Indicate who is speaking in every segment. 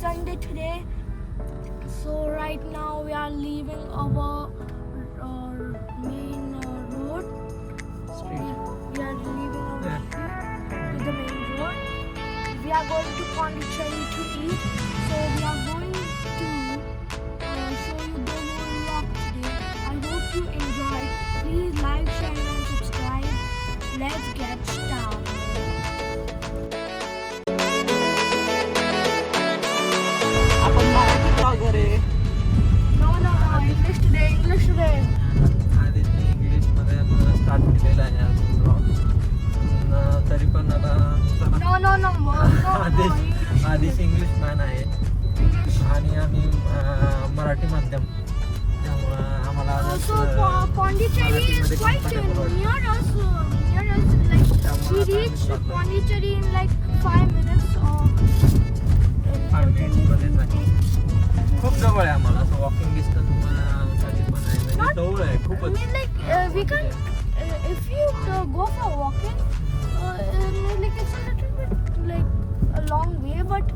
Speaker 1: Sunday today. So right now we are leaving our uh, main uh, road. We, we are leaving our
Speaker 2: Yeah.
Speaker 1: street to the main road. We are going to Pondicherry to eat. So we are going to uh, show you the whole vlog today. I hope you enjoy. Please like, share, and subscribe. Let's get today. English today.
Speaker 2: आधीच मी इंग्लिशमध्ये start केलेला आहे आज blog तरी पण आता
Speaker 1: no. No, no.
Speaker 2: आदेश आदेश इंग्लिश मॅन आहे. आणि आम्ही मराठी माध्यम त्यामुळं आम्हाला
Speaker 1: Uh, uh, uh. Uh, minutes
Speaker 2: मध्येच आहे. खूप जवळ आहे आम्हाला असं वॉकिंग डिस्टन्स
Speaker 1: Not-
Speaker 2: जवळ आहे
Speaker 1: I
Speaker 2: खूपच
Speaker 1: mean, like uh, we can, uh, if you uh, go for walking, uh, uh, like it's a little bit like a long way, but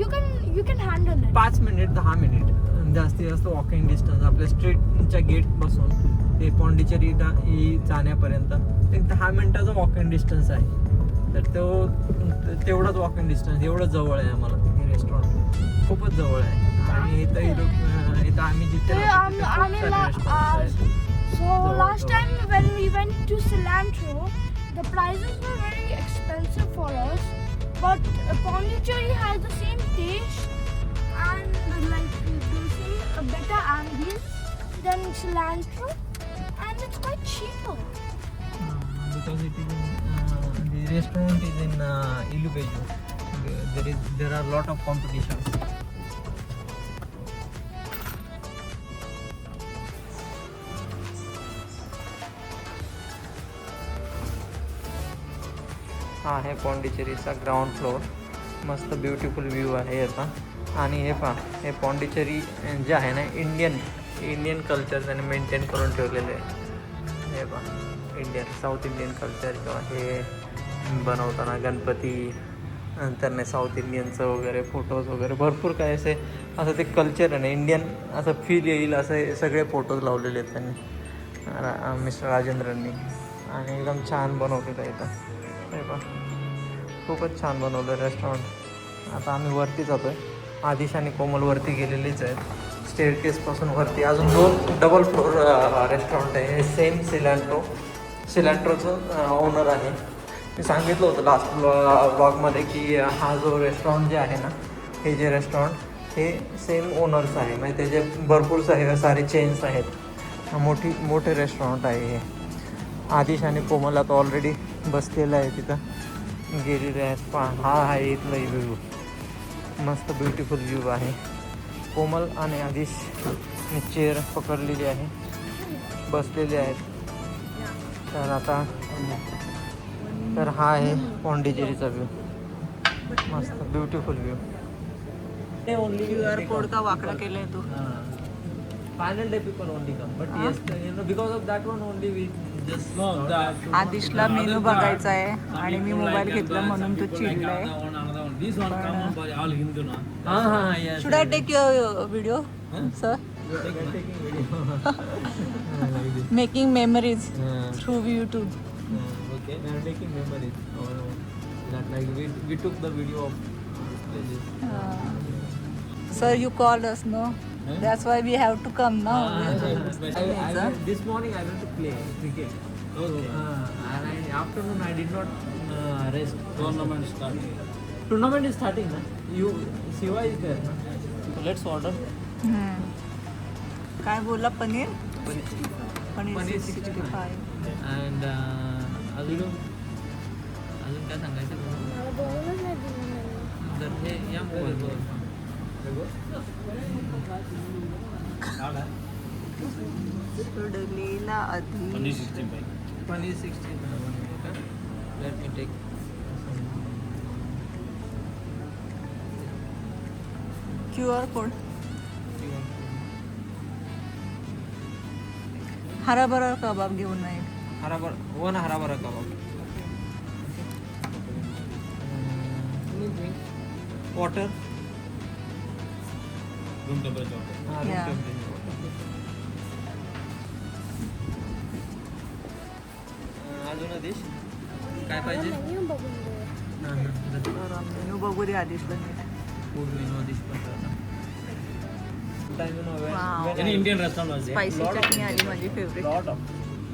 Speaker 1: you can you can handle it.
Speaker 2: पाच minute दहा minute. जास्तीत जास्त walking distance आपल्या स्ट्रीटच्या गेटपासून ते पॉंडिचेरी जाण्यापर्यंत. एक दहा मिनिटाचा वॉकिंग डिस्टन्स आहे. तर तो तेवढाच वॉकिंग डिस्टन्स एवढं जवळ आहे आम्हाला रेस्टॉरंट खूपच जवळ आहे. आणि इथं
Speaker 1: so last time when we went to cilantro the prices were very expensive for us but pondicherry has the same taste and like the same a better ambience than cilantro and it's quite cheaper
Speaker 2: uh, because it is in, uh, the restaurant is in uh, Ilubeju. There is there are a lot of competitions. हा आहे पॉंडिचेरीचा ground floor मस्त beautiful view आहे याचा. आणि हे पहा हे पॉंडिचेरी जे आहे ना इंडियन इंडियन कल्चर त्याने मेंटेन करून ठेवलेले आहे. हे पहा इंडियन साऊथ इंडियन कल्चर किंवा हे बनवताना गणपती त्यांना साऊथ इंडियनचं वगैरे फोटोज वगैरे भरपूर काय असे असं ते कल्चर आहे ना इंडियन असं फील येईल असे सगळे फोटोज लावलेले आहेत त्यांनी. रा मिस्टर राजेंद्रांनी आणि एकदम छान बनवलेलं आहे इथं. हे खूपच छान बनवलं रेस्टॉरंट आता आम्ही वरती जातो आहे आदिश आणि कोमल वरती गेलेलीच आहेत. स्टेअरकेसपासून वरती. अजून दोन डबल फ्लोअर रेस्टॉरंट आहे. हे सेम सिलेंट्रो सिलेंट्रोचं ओनर आहे. मी सांगितलं होतं लास्ट ब्लॉगमध्ये की हा जो रेस्टॉरंट जे आहे ना हे जे रेस्टॉरंट हे सेम ओनर्स आहे. म्हणजे त्याचे भरपूर सारे सारे चेन्स आहेत. मोठी मोठे रेस्टॉरंट आहे हे. आदिश आणि कोमल आता ऑलरेडी बसलेलं आहे तिथं. गेलेले आहेत पा हा आहे इथला व्ह्यू मस्त ब्युटिफुल व्ह्यू आहे. कोमल आणि आदिश चेअर पकडलेली आहे. बसलेले आहेत. तर आता तर हा आहे पॉंडिचेरीचा व्ह्यू मस्त beautiful view
Speaker 3: Q R code का वाकडा केलाय तो.
Speaker 2: Final day people only come but yes you know because of that one only we
Speaker 3: आदिशला menu बघायचा आहे आणि मी मोबाईल घेतला म्हणून तो चिडलाय.
Speaker 2: हां हां
Speaker 3: should I take your video sir making memories through YouTube
Speaker 2: okay. We are taking memories. No. that like we, we took the video of places
Speaker 3: sir you call us no that's why we have to come ना
Speaker 2: I, I, this morning I went to play cricket. Uh, and I, afternoon I did not uh, rest. Tournament starting. Tournament is starting, na? You Siva is there, na? So let's order.
Speaker 3: काय बोलला paneer
Speaker 2: paneer
Speaker 3: sixty five
Speaker 2: And uh, अजून अजून काय सांगायचं. तर हे या mobile
Speaker 3: सुडलेला आधी.
Speaker 2: Paneer sixty let me take
Speaker 3: Q R code. Hara bhara kebab घेऊन नाही
Speaker 2: हराबर one हराबरा kebab. Water
Speaker 4: room temperature
Speaker 2: हा, room
Speaker 3: Yeah.
Speaker 2: temperature. अं, अजून आदेश काय पाहिजे
Speaker 1: मेन्यू बघून घेऊया
Speaker 3: मेनू बघू दे आधीच
Speaker 2: फूड मेनू आदेश पण करता काय मेनू हवे
Speaker 3: Wow.
Speaker 4: Any Indian restaurant was there?
Speaker 3: Spicy
Speaker 4: Lot of
Speaker 3: chutney आली
Speaker 4: Indian.
Speaker 3: माझी favourite
Speaker 4: Lot of,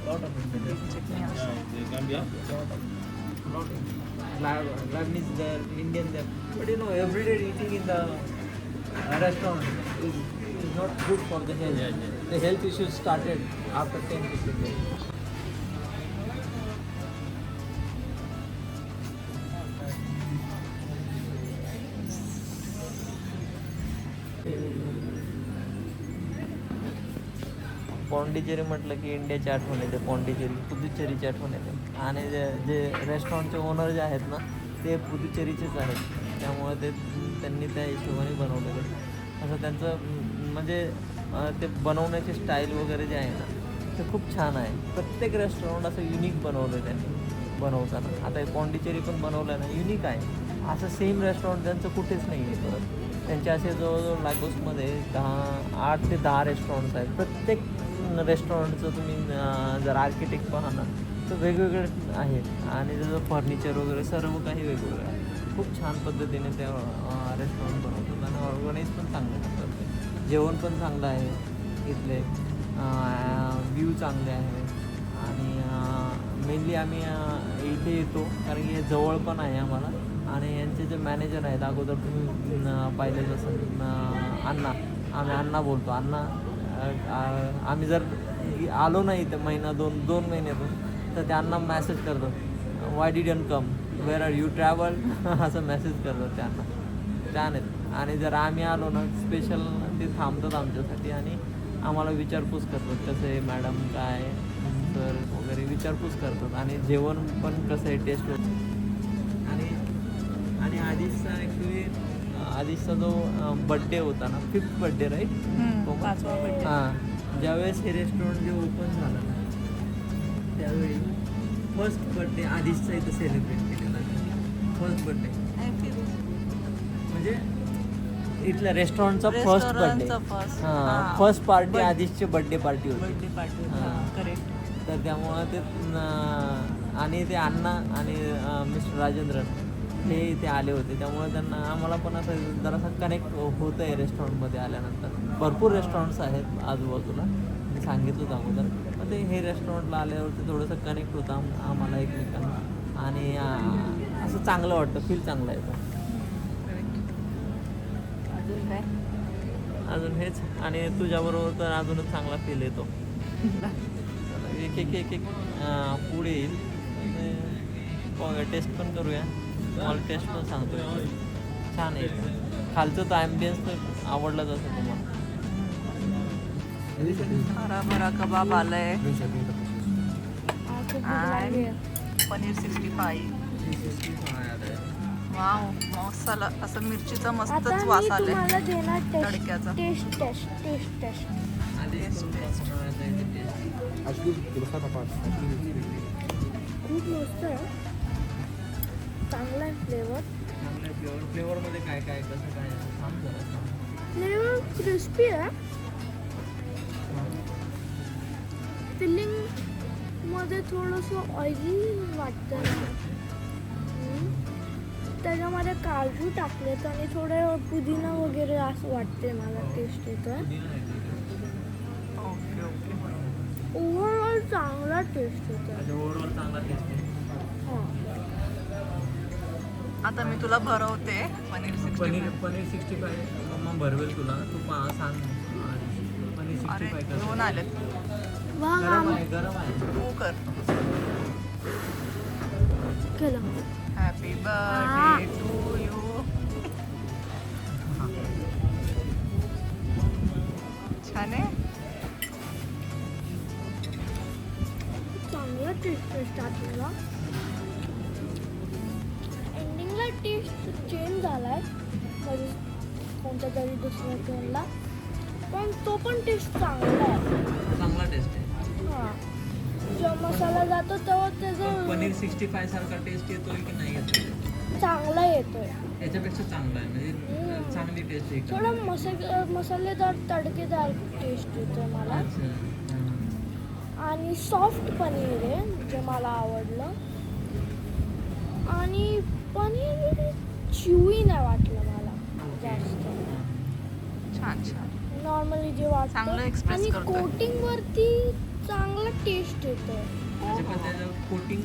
Speaker 4: lot of Indian.
Speaker 3: Chutney
Speaker 4: Yeah,
Speaker 3: असं
Speaker 4: they can be a
Speaker 2: Lebanese there, Indian there. But you know, everyday eating in the uh, restaurant is, is not good for the health.
Speaker 4: Yeah, yeah.
Speaker 2: The health issues started after 10 15 days. Pondicherry म्हटलं की इंडियाची आठवण येते पॉंडिचेरी पुदुचेरीची आठवण येते आणि जे जे रेस्टॉरंटचे ओनर जे आहेत ना ते पुदुचेरीचेच आहेत त्यामुळे ते त्यांनी त्या हिशोबाने बनवलेलं आहे. असं त्यांचं म्हणजे ते बनवण्याची स्टाईल वगैरे जे आहे ना ते खूप छान आहे. प्रत्येक रेस्टॉरंट असं युनिक बनवलं आहे त्यांनी बनवताना. आता पॉंडिचेरी पण बनवलं आहे ना युनिक आहे. असं सेम रेस्टॉरंट त्यांचं कुठेच नाही आहे परत. त्यांचे असे जवळजवळ लागोसमध्ये दहा आठ ते दहा रेस्टॉरंट्स आहेत. प्रत्येक रेस्टॉरंटचं तुम्ही जर आर्किटेक्ट पाहा ना तर वेगवेगळे आहेत. आणि त्याचं फर्निचर वगैरे सर्व काही वेगवेगळं आहे. खूप छान पद्धतीने ते रेस्टॉरंट बनवतात आणि ऑर्गनाईज पण चांगलं करतात जेवण पण चांगलं आहे इथले. व्ह्यू चांगले आहे. आणि मेनली आम्ही इथे येतो कारण की हे जवळ पण आहे आम्हाला. आणि यांचे जे मॅनेजर आहेत अगोदर तुम्ही पाहिलेच असेल अण्णा. आम्ही अण्णा बोलतो. अण्णा आम्ही जर आलो नाही इथे महिना दोन दोन महिन्यातून तर त्यांना मॅसेज करतो why didn't come where are you travel असं मेसेज करतात त्यांना. छान आहेत. आणि जर आम्ही आलो ना स्पेशल ते थांबतात आमच्यासाठी आणि आम्हाला विचारपूस करतात कसं आहे मॅडम काय सर वगैरे विचारपूस करतात. आणि जेवण पण कसं आहे टेस्ट आणि आणि आधीचा ॲक्च्युली आधीचा जो बड्डे होता ना फिफ्थ बड्डे राईट. हां ज्यावेळेस हे रेस्टॉरंट जे ओपन झालं ना त्यावेळी फर्स्ट बड्डे आधीचचा इथं सेलिब्रेट फर्स्ट बड्डे म्हणजे इथल्या रेस्टॉरंटचा फर्स्ट
Speaker 3: first.
Speaker 2: हां. First
Speaker 3: party.
Speaker 2: आधीची बड्डे पार्टी होती.
Speaker 3: बर्थडे पार्टी
Speaker 2: हां.
Speaker 3: करेक्ट
Speaker 2: तर त्यामुळं ते आणि ते अण्णा आणि मिस्टर राजेंद्रन हे इथे आले होते. त्यामुळे त्यांना आम्हाला पण असं जरासं कनेक्ट होतं आहे रेस्टॉरंटमध्ये आल्यानंतर. भरपूर रेस्टॉरंट्स आहेत आजूबाजूला. मी सांगितलं होतं अगोदर. मग ते हे रेस्टॉरंटला आल्यावरती थोडंसं कनेक्ट होतं आम आम्हाला एकमेकांना. आणि असं चांगलं वाटतं फील चांगलं येतं.
Speaker 3: अजून काय?
Speaker 2: अजून हेच. आणि तुझ्याबरोबर तर अजूनच चांगला फील येतो. एक एक एक एक पुढे येईल. टेस्ट पण करूया. तुम्हाला टेस्ट पण सांगतो छान आहे. खालचं तर ॲम्बियन्स तर आवडलंच असं तुम्हाला.
Speaker 3: हरा भरा कबाब आलाय.
Speaker 1: आहे.
Speaker 3: Paneer sixty five wow masala असं मिरचीचा
Speaker 1: आता
Speaker 3: मस्तच
Speaker 1: मी
Speaker 3: वास आलाय
Speaker 1: टेस्ट
Speaker 3: तडक्याचा.
Speaker 1: टेस्ट टेस्ट टेस्ट टेस्ट खूप मस्त आहे चांगला आहे फ्लेवर
Speaker 2: काय काय कसं काय.
Speaker 1: फ्लेवर क्रिस्पी आहे फिलिंगमध्ये थोडंसं ऑइली वाटतं. त्याच्यामध्ये काजू टाकलेत आणि थोडं पुदिना वगैरे असं वाटते मला टेस्ट येतं ओव्हरऑल चांगला टेस्ट येतो हां.
Speaker 3: आता मी तुला भरवते paneer sixty
Speaker 2: paneer paneer sixty five mamma भरवेल तुला. तू सांग. पनीर सिक्स्टी फाय
Speaker 3: दोन आलेत
Speaker 1: वा
Speaker 2: गरम आहे गरम आहे.
Speaker 3: तू कर.
Speaker 1: केलं
Speaker 3: हॅपी बर्थडे टू यू छान आहे
Speaker 1: चांगला टेस्ट स्टार्टिंगला एंडिंगला टेस्ट चेंज झालाय म्हणजे कोणत्या तरी दुसऱ्या ट्रेनला पण तो पण टेस्ट चांगला आहे
Speaker 2: चांगला टेस्ट आहे
Speaker 1: हां जेव्हा मसाला जातो तेव्हा त्याचं
Speaker 2: पनीर सिक्स्टी फाय सारखा टेस्ट येतोय की नाही येतोय?
Speaker 1: चांगला येतोय.
Speaker 2: याच्यापेक्षा चांगला आहे म्हणजे. चांगली टेस्ट आहे
Speaker 1: थोडा मसाले मसालेदार तडकेदार टेस्ट येतोय मला.
Speaker 2: अच्छा. हां.
Speaker 1: आणि सॉफ्ट पनीर आहे जे मला आवडलं. आणि पनीर चिवी नाही वाटलं मला जास्त.
Speaker 3: छान छान.
Speaker 1: नॉर्मली जे
Speaker 3: चांगलं
Speaker 1: वाटतं
Speaker 3: express
Speaker 1: आणि
Speaker 3: करतोय.
Speaker 1: कोटिंग वरती चांगला टेस्ट
Speaker 2: म्हणजे त्याचं कोटिंग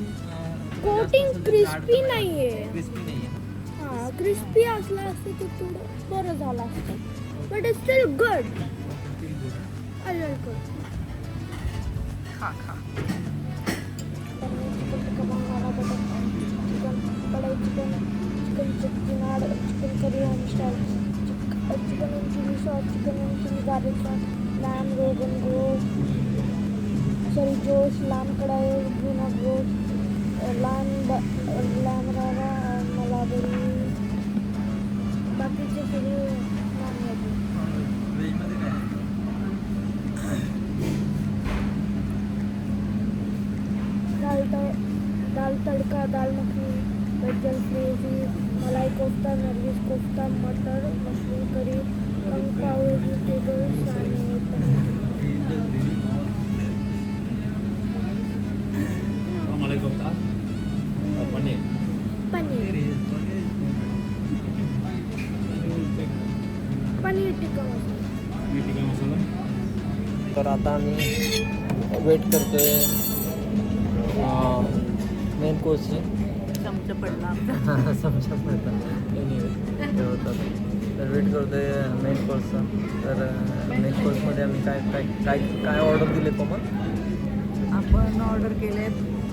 Speaker 1: कोटिंग क्रिस्पी नाहीये
Speaker 2: क्रिस्पी नाही आहे
Speaker 1: हा क्रिस्पी असला असतं तर थोडं बरं झालं असतं but it still good I like it
Speaker 3: खा खा
Speaker 1: chicken chilli sauce chicken chilli garlic sauce lamb rogan gosh sorry josh लांब कढाई गुना जोश. लांब लांब रावा मलाबरी. बाकीचे सगळे दाल तड दाल तडका दाल मखनी वेजल फ्रेजी मलाई कोफ्ता नर्गिस कोफ्ता मटर मशरूम करी कंका व्हेजिटेबल्स आणि
Speaker 2: तर आता आम्ही वेट करतोय. मेन कोर्सची
Speaker 3: चमचा पडला आमचा.
Speaker 2: समजा पडतात होतात तर वेट करतोय मेन कोर्सचा तर मेन कोर्समध्ये आम्ही काय काय काय काय ऑर्डर दिले कोमल?
Speaker 3: आपण ऑर्डर केले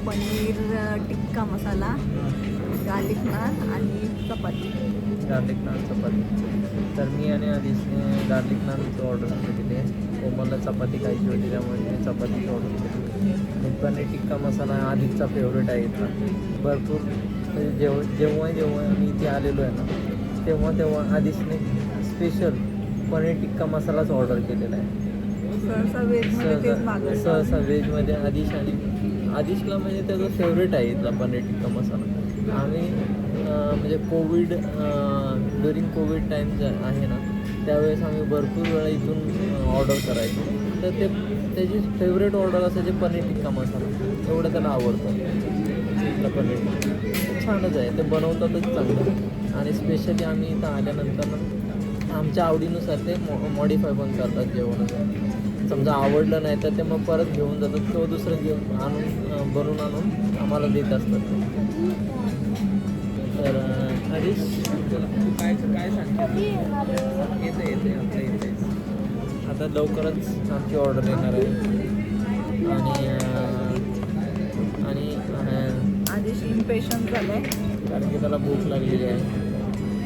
Speaker 3: पनीर अ, टिक्का मसाला गार्लिक नान आणि चपाती.
Speaker 2: गार्लिक नान चपाती. तर मी आणि आधीचने गार्लिक नानची ऑर्डर केलेली आहे. कोमलला चपाती खायची होती त्यामुळे मी चपातीची ऑर्डर केली आणि पनीर टिक्का मसाला आधीचा फेवरेट आहे इथला. भरपूर म्हणजे जेव्हा जेव्हा जेव्हा आम्ही इथे आलेलो आहे ना तेव्हा तेव्हा आधीचने स्पेशल पनीर टिक्का मसालाच ऑर्डर केलेला आहे.
Speaker 3: सहसा
Speaker 2: सहसा व्हेजमध्ये आदिश आणि आदिशला म्हणजे त्याचं फेवरेट आहे इथला पनीर टिक्का मसाला. आम्ही म्हणजे कोविड ड्युरिंग कोविड टाईम जे आहे ना त्यावेळेस आम्ही भरपूर वेळा इथून ऑर्डर करायचो. तर ते त्याची फेवरेट ऑर्डर असायची पनीर टिक्का मसाला एवढं त्याला आवडतं. पनीर टिक्का. छानच आहे. ते बनवतातच चांगलं. आणि स्पेशली आम्ही इथं आल्यानंतर आमच्या आवडीनुसार ते मॉ मॉडीफाय पण करतात जेवण समजा आवडलं नाही तर ते मग परत घेऊन जातात किंवा दुसरं घेऊन आणून बनवून आणून आम्हाला देत असतात. तर हरीश तू काय काय सांगते? येते येते आपल्या इथे. आता लवकरच आमची ऑर्डर येणार आहे. आणि आणि
Speaker 3: आधीच इम्पेशन्स झालंय
Speaker 2: कारण की त्याला भूक लागलेली आहे.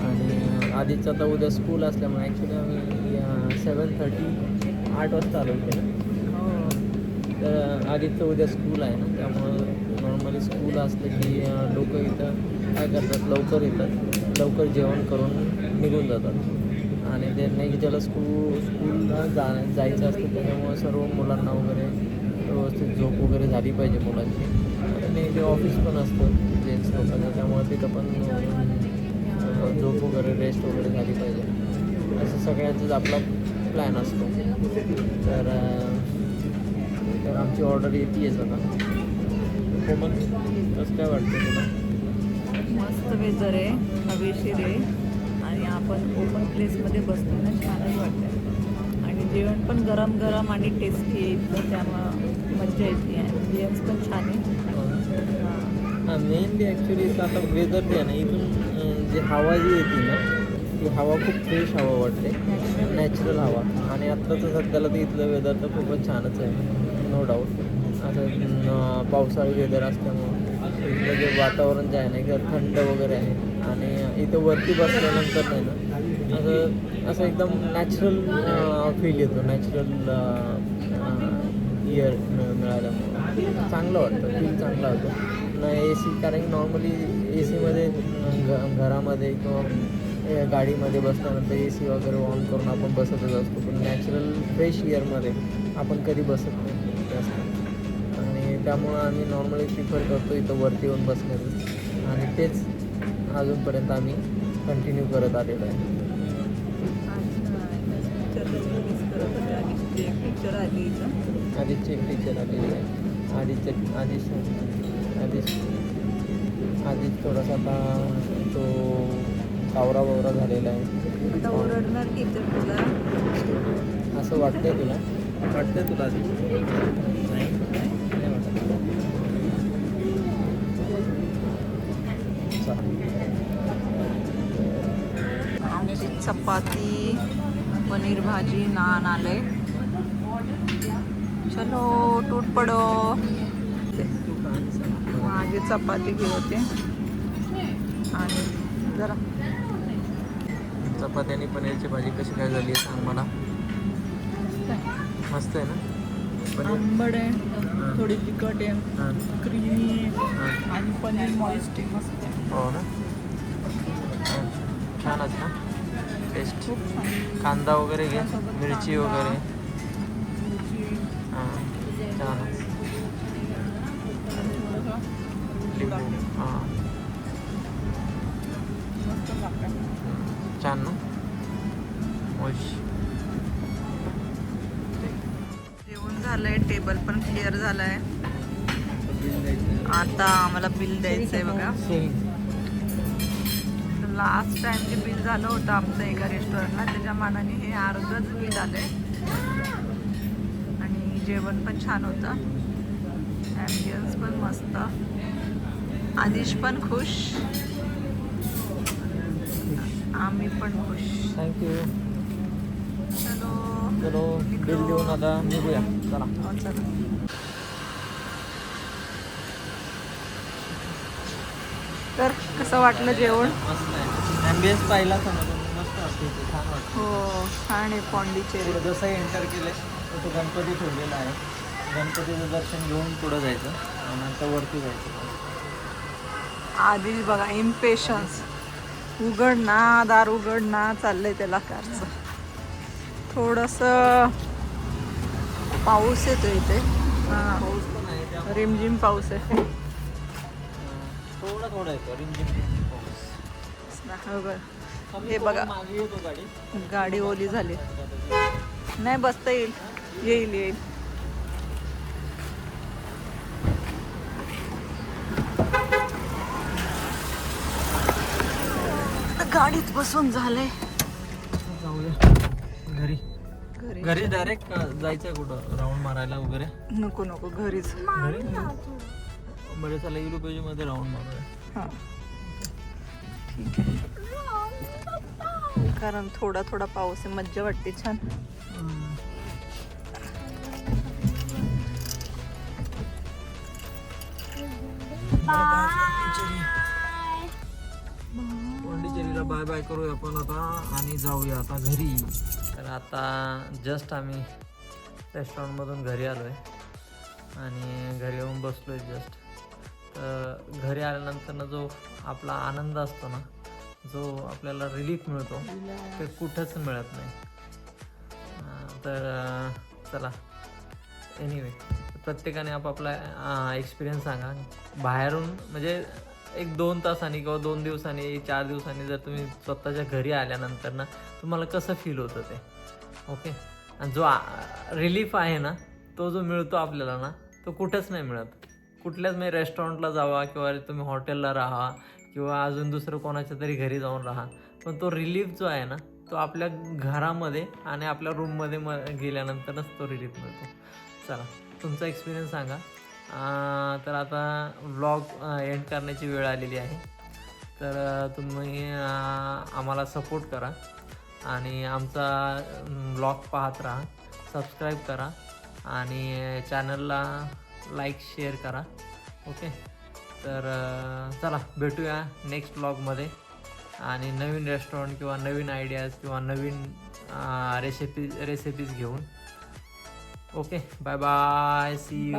Speaker 2: आणि आधीच आता उद्या स्कूल असल्यामुळे ॲक्च्युली आम्ही सेवन थर्टी आठ वाजता आलो इथे.
Speaker 3: हो.
Speaker 2: तर आधीचं उद्या स्कूल आहे ना त्यामुळं नॉर्मली स्कूल असलं की लोक इथं काय करतात? लवकर येतात. लवकर जेवण करून निघून जातात. आणि ते नेक्स्ट ज्याला स्कूल स्कूलला जा जायचं असतं त्याच्यामुळं सर्व मुलांना वगैरे व्यवस्थित झोप वगैरे झाली पाहिजे मुलांची. आणि ते ऑफिस पण असतं जेंट्स लोकांचं. त्यामुळे तिथं पण झोप वगैरे रेस्ट वगैरे झाली पाहिजे. असं सगळ्यांचाच आपला प्लॅन असतो. तर तर आमची ऑर्डर येते आहे सगळं कोमल कसं काय वाटतं तुला?
Speaker 3: मस्त वेदर आहे हवेशीर आहे आणि आपण ओपन प्लेसमध्ये बसतो ना छानच वाटतं आणि जेवण पण गरम गरम आणि टेस्टी आहे त्यामुळं मज्जा येते आणि जेम्स पण छान आहे.
Speaker 2: मेनली ॲक्च्युली आता वेदर जे आहे ना इथून जी हवा जी येते ना ती हवा खूप फ्रेश हवा वाटते. नॅचरल हवा. आणि आत्ताचं सध्याला तर इथलं वेदर तर खूपच छानच आहे नो डाऊट असं पावसाळी वेदर असल्यामुळं. इथलं जे वातावरण जे आहे ना एकदम थंड वगैरे आहे. आणि इथं वरती बसल्यानंतर नाही ना असं असं एकदम नॅचरल फील येतो. नॅचरल इयर मिळाल्यामुळं. चांगलं वाटतं फील चांगला होतं. ना ए सी कारण की नॉर्मली ए सीमध्ये घ घरामध्ये किंवा गाडीमध्ये बसल्यानंतर ए सी वगैरे ऑन करून आपण बसतच असतो. पण नॅचरल फ्रेश इयरमध्ये आपण कधी बसत नाही. जास्त. त्यामुळं आम्ही नॉर्मली प्रिफर करतो इथं वरती येऊन बसण्याचं. आणि तेच अजूनपर्यंत आम्ही कंटिन्यू करत आलेलो आहे.
Speaker 3: आधीची एक पिक्चर
Speaker 2: आलेली आहे. आधीचे आधीच आधीच आधीच थोडासा आता तो कावरा बावरा झालेला आहे.
Speaker 3: आता ओरडणार टीचर तुला?
Speaker 2: असं वाटतंय तुला? वाटतंय तुला आधी.
Speaker 3: चपाती पनीर भाजी नान आले चलो टूट पडो. माझी चपाती घेऊ होते आणि जरा.
Speaker 2: चपाती आणि पनीरची भाजी कशी काय झाली आहे सांग मला. मस्त आहे ना?
Speaker 3: आंबट आहे थोडी तिखट आहे क्रीमी आणि पनीर मॉइस्ट आहे मस्त.
Speaker 2: हो ना. छानच ना?
Speaker 3: खूप छान
Speaker 2: कांदा वगैरे घे
Speaker 3: त्यासोबत
Speaker 2: मिरची
Speaker 3: कांदा.
Speaker 2: वगैरे.
Speaker 3: मिरची
Speaker 2: हां
Speaker 3: थोडंसं
Speaker 2: लिंबू हां.
Speaker 3: मस्त लागतं
Speaker 2: छान ना? मोश
Speaker 3: जेवण झालंय टेबल पण क्लिअर झालाय. आता आम्हाला बिल द्यायचंय बघा. लास्ट टाइम जे बिल झालं होतं आमचं एका रेस्टॉरंटला त्याच्या मानाने हे अर्धच बिल आलंय. आणि जेवण पण छान होतं. ॲम्बियन्स पण मस्त. आदिश पण खुश. आम्ही पण खुश.
Speaker 2: थँक्यू
Speaker 3: चलो.
Speaker 2: चलो बिल देऊन आता निघूया. चला.
Speaker 3: हो, चला. तर कसं वाटलं जेवण?
Speaker 2: ॲम्बियन्स पाहिला समजून मस्त असते छान वाटतं
Speaker 3: हो छान आहे पॉंडिचेरी.
Speaker 2: पुढं जसं एंटर केलं तर तो गणपती ठेवलेला आहे. गणपतीचं दर्शन घेऊन पुढं जायचं आणि नंतर वरती जायचं.
Speaker 3: आधी बघा इम्पेशन्स उघड ना दार उघड ना चाललंय त्याला कारचं थोडस पाऊस येतो इथे. हा. रिमझिम पाऊस आहे.
Speaker 2: थोडा थोडा येतो रिमझिम.
Speaker 3: हो बघ. हे बघा.
Speaker 2: गाडी
Speaker 3: गाडी ओली झाली. नाही बसता येईल. येईल येईल. गाडीत बसून झालंय.
Speaker 2: जाऊया. घरी.
Speaker 3: घरी.
Speaker 2: घरी डायरेक्ट जायचं कुठं? राऊंड मारायला वगैरे?
Speaker 3: नको नको. घरीच.
Speaker 2: घरी? बरं चला युरोपेजी मध्ये राऊंड मारूया.
Speaker 3: हा. ठीक आहे कारण थोडा थोडा पाऊस आहे मज्जा वाटते छान.
Speaker 2: पांडिचेरीला बाय बाय करूया आपण आता आणि जाऊया आता घरी. तर आता जस्ट आम्ही रेस्टॉरंटमधून घरी आलो आहे आणि घरी येऊन बसलो आहे जस्ट तर घरी आल्यानंतर जो आपला आनंद असतो ना जो आपल्याला रिलीफ मिळतो ते कुठंच मिळत नाही. तर चला. एनिवे प्रत्येकाने आपापला एक्सपिरियन्स सांगा. बाहेरून म्हणजे एक दोन तासांनी किंवा दोन दिवसांनी चार दिवसांनी जर तुम्ही स्वतःच्या घरी आल्यानंतर ना तुम्हाला कसं फील होतं ते? ओके आणि जो रिलीफ आहे ना तो जो मिळतो आपल्याला ना तो कुठंच नाही मिळत. कुठल्याच म्हणजे रेस्टॉरंटला जावा किंवा तुम्ही हॉटेलला राहा किंवा अजून दुसरं कोणाच्या तरी घरी जाऊन राहा. पण तो रिलीफ जो आहे ना तो आपल्या घरामध्ये आणि आपल्या रूममध्ये म गेल्यानंतरच तो रिलीफ मिळतो. चला तुमचा एक्सपिरियन्स सांगा. तर आता व्लॉग एंड करण्याची वेळ आलेली आहे. तर तुम्ही आम्हाला सपोर्ट करा आणि आमचा ब्लॉग पाहत राहा. सबस्क्राईब करा आणि चॅनलला लाईक शेअर करा. ओके तर चला भेटूया नेक्स्ट ब्लॉगमध्ये आणि नवीन रेस्टॉरंट किंवा नवीन आयडियाज किंवा नवीन रेसिपी रेसिपीज घेऊन. Okay bye bye see you